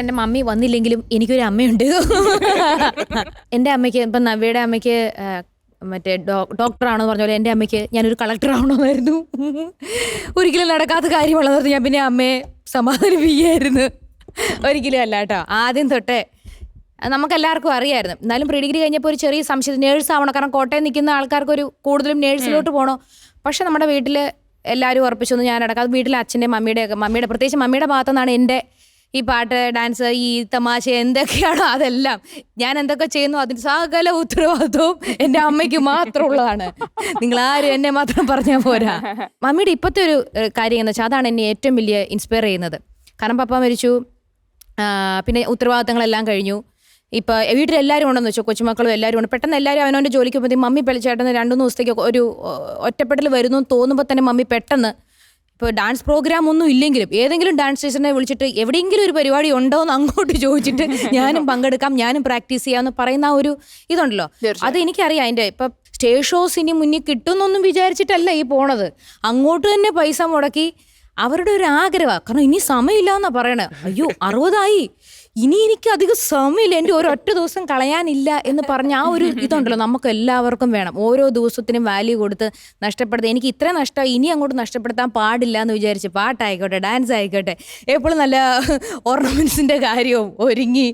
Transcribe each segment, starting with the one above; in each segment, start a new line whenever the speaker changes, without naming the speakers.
എന്റെ മമ്മി വന്നില്ലെങ്കിലും എനിക്കൊരു അമ്മയുണ്ട്. എന്റെ അമ്മയ്ക്ക് ഇപ്പം നവ്യയുടെ അമ്മയ്ക്ക് മറ്റേ ഡോക്ടർ ഡോക്ടറാണെന്ന് പറഞ്ഞ പോലെ എന്റെ അമ്മയ്ക്ക് ഞാനൊരു കളക്ടർ ആവണമെന്നായിരുന്നു. ഒരിക്കലും നടക്കാത്ത കാര്യമുള്ളതെന്ന് ഞാൻ പിന്നെ അമ്മയെ സമാധാനിപ്പിക്കുകയായിരുന്നു. ഒരിക്കലും അല്ല കേട്ടോ. ആദ്യം തൊട്ടേ നമുക്കെല്ലാവർക്കും അറിയായിരുന്നു. എന്നാലും പ്രീ ഡിഗ്രി കഴിഞ്ഞപ്പോൾ ഒരു ചെറിയ സംശയം നേഴ്സ് ആവണം. കാരണം കോട്ടയം നിൽക്കുന്ന ആൾക്കാർക്ക് ഒരു കൂടുതലും നേഴ്സിലോട്ട് പോകണോ പക്ഷെ നമ്മുടെ വീട്ടിൽ എല്ലാവരും ഉറപ്പിച്ചൊന്നും ഞാൻ അടക്കാം വീട്ടിലെ അച്ഛന്റെ മമ്മിയുടെ മമ്മിയുടെ പ്രത്യേകിച്ച് മമ്മിയുടെ ഭാഗത്തു നിന്നാണ് എന്റെ ഈ പാട്ട് ഡാൻസ് ഈ തമാശ എന്തൊക്കെയാണോ അതെല്ലാം ഞാൻ എന്തൊക്കെ ചെയ്യുന്നു അതിന് സകല ഉത്തരവാദിത്വവും എന്റെ അമ്മയ്ക്ക് മാത്രമുള്ളതാണ്. നിങ്ങൾ ആരും എന്നെ മാത്രം പറഞ്ഞാൽ പോരാ. മമ്മിയുടെ ഇപ്പോഴത്തെ ഒരു കാര്യം എന്ന് വെച്ചാൽ അതാണ് എന്നെ ഏറ്റവും വലിയ ഇൻസ്പയർ ചെയ്യുന്നത്. കാരണം പപ്പ മരിച്ചു പിന്നെ ഉത്തരവാദിത്തങ്ങളെല്ലാം കഴിഞ്ഞു. ഇപ്പൊ വീട്ടിലെല്ലാവരും ഉണ്ടെന്ന് വെച്ചോ കൊച്ചുമക്കളും എല്ലാവരും ഉണ്ട്. പെട്ടെന്ന് എല്ലാവരും അവനവന്റെ ജോലിക്ക് പോകുമ്പോൾ മമ്മി ചേട്ടന് രണ്ടു ദിവസത്തേക്ക് ഒരു ഒറ്റപ്പെടൽ വരുന്നു തോന്നുമ്പോൾ തന്നെ മമ്മി പെട്ടെന്ന് ഇപ്പോൾ ഡാൻസ് പ്രോഗ്രാം ഒന്നും ഇല്ലെങ്കിലും ഏതെങ്കിലും ഡാൻസ് ടീച്ചറിനെ വിളിച്ചിട്ട് എവിടെയെങ്കിലും ഒരു പരിപാടി ഉണ്ടോ എന്ന് അങ്ങോട്ട് ചോദിച്ചിട്ട് ഞാനും പങ്കെടുക്കാം ഞാനും പ്രാക്ടീസ് ചെയ്യാമെന്ന് പറയുന്ന ഒരു ഇതുണ്ടല്ലോ. അത് എനിക്കറിയാം. അതിന്റെ ഇപ്പം സ്റ്റേജ് ഷോസ് ഇനി മുന്നിൽ കിട്ടുമെന്നൊന്നും വിചാരിച്ചിട്ടല്ല ഈ പോണത്. അങ്ങോട്ട് തന്നെ പൈസ മുടക്കി അവരുടെ ഒരു ആഗ്രഹമാണ് കാരണം ഇനി സമയമില്ല എന്നാ പറയണേ. അയ്യോ അറുപതായി. ഇനി എനിക്ക് അധികം സമയമില്ല. എന്റെ ഒരൊറ്റ ദിവസം കളയാനില്ല എന്ന് പറഞ്ഞ ആ ഒരു ഇതുണ്ടല്ലോ നമുക്ക് എല്ലാവർക്കും വേണം. ഓരോ ദിവസത്തിനും വാല്യൂ കൊടുത്ത് നഷ്ടപ്പെടുത്ത എനിക്ക് ഇത്ര നഷ്ടം ഇനി അങ്ങോട്ട് നഷ്ടപ്പെടുത്താൻ പാടില്ല എന്ന് വിചാരിച്ച് പാട്ടായിക്കോട്ടെ ഡാൻസ് ആയിക്കോട്ടെ എപ്പോഴും നല്ല ഓർണമെന്റ്സിന്റെ കാര്യവും ഒരുങ്ങി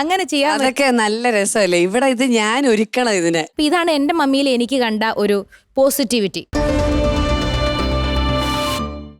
അങ്ങനെ ചെയ്യാൻ
അതൊക്കെ നല്ല രസമല്ലേ? ഇവിടെ ഇത് ഞാൻ ഒരുക്കണം ഇതിന്.
ഇതാണ് എന്റെ മമ്മിയിൽ എനിക്ക് കണ്ട ഒരു പോസിറ്റിവിറ്റി